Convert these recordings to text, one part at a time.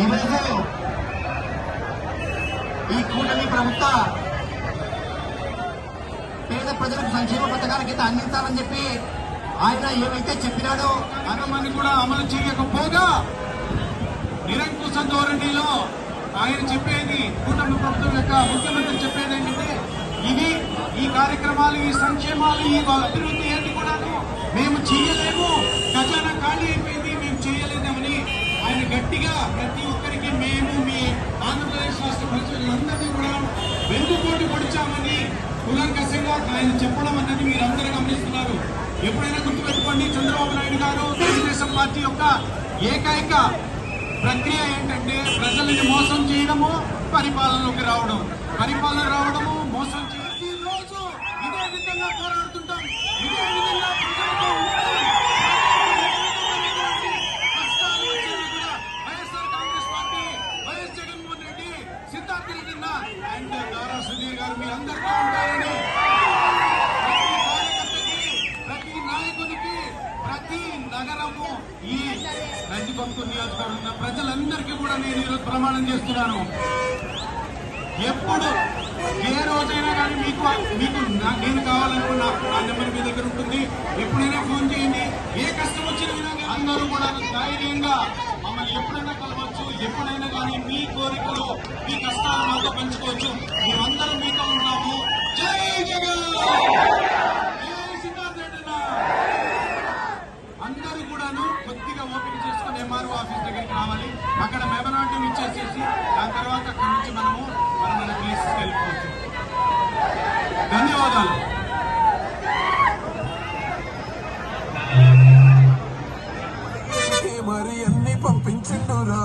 ఈరోజు ఈ కూటమి ప్రభుత్వ పేద ప్రజలకు సంక్షేమ పథకాల కింద అందించాలని చెప్పి ఆయన ఏవైతే చెప్పినాడో అన్నమాన్ని కూడా అమలు చేయకపోగా నిరంకుశ ధోరణిలో ఆయన చెప్పేది కూటమి ప్రభుత్వం యొక్క ముఖ్యమంత్రి చెప్పేది ఏంటంటే ఇది ఈ కార్యక్రమాలు ఈ సంక్షేమాలు ఈ అభివృద్ధి ఏంటి కూడాను మేము చేయలేము. ఖజానా ఖాళీ అయిపోయింది మేము చేయలేదు గట్టిగా ప్రతి ఒక్కరికి మేము మీ ఆంధ్రప్రదేశ్ రాష్ట్ర ప్రజలందరినీ కూడా వెన్నుపోటు పొడిచామని కులంకసంగా ఆయన చెప్పడం అన్నది మీరందరూ గమనిస్తున్నారు. ఎప్పుడైనా గుర్తుపెట్టుకోండి చంద్రబాబు నాయుడు గారు తెలుగుదేశం పార్టీ యొక్క ఏకైక ప్రక్రియ ఏంటంటే ప్రజల్ని మోసం చేయడము పరిపాలనలోకి రావడం. పరిపాలన రావడము మోసం చేయడం రోజు ఇదే విధంగా పోరాడుతుంటాం. ఇదే విధంగా అండ్ నారా సుధీర్ గారు మీ అందరితో ఉంటారని ప్రతి కార్యకర్తకి ప్రతి నాయకునికి ప్రతి నగరము ఈ నందికొంకు నియోజకవర్గం ఉన్న ప్రజలందరికీ కూడా నేను ఈరోజు ప్రమాణం చేస్తున్నాను. ఎప్పుడు ఏ రోజైనా కానీ మీకు మీకు నా- నేను కావాలనుకున్న నా నెంబర్ మీ దగ్గర ఉంటుంది. ఎప్పుడైనా ఫోన్ చేయండి. ఏ కష్టం వచ్చినా కానీ అందరూ కూడా ధైర్యంగా మమ్మల్ని ఎప్పుడైనా కలవచ్చు ఎప్పుడైనా కానీ మీ కోరికలు మీ కష్టాలు మాతో పంచుకోవచ్చు. మేమందరం మీతో ఉన్నాము. జై జగన్! అందరూ కూడాను కొద్దిగా ఓపిక చేసుకుని ఎంఆర్ఓ ఆఫీస్ దగ్గరికి రావాలి. అక్కడ మెమరాండం ఇచ్చేసేసి దాని తర్వాత అక్కడి నుంచి మనము మనం ప్లేసెస్కి వెళ్ళిపోవచ్చు. అన్ని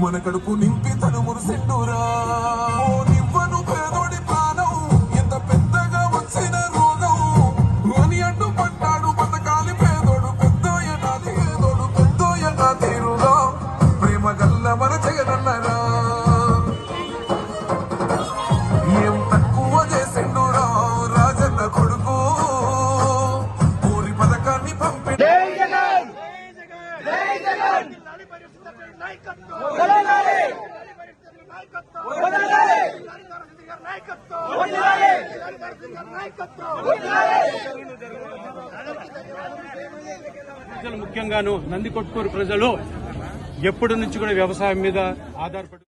మన కడుపు నింపి తను మురిసిండురా నివ్వను పేదోడి ప్రాణం ఎంత పెద్దగా వచ్చిన రోగం అని అడ్డు పడ్డాడు బతకాలి పేదోడు పెద్దోయ నాది పేదోడు పెద్దోయ నా తీరుగా ప్రేమ గల్ల మన జగనన్నరా. ఏం తక్కువ చేసిండురా రాజన్న కొడుకు. ఊరి పథకాన్ని పంపి ప్రజలు ముఖ్యంగాను నంది కొట్టుకూరు ప్రజలు. ఎప్పటి నుంచి కూడా వ్యవసాయం మీద ఆధారపడి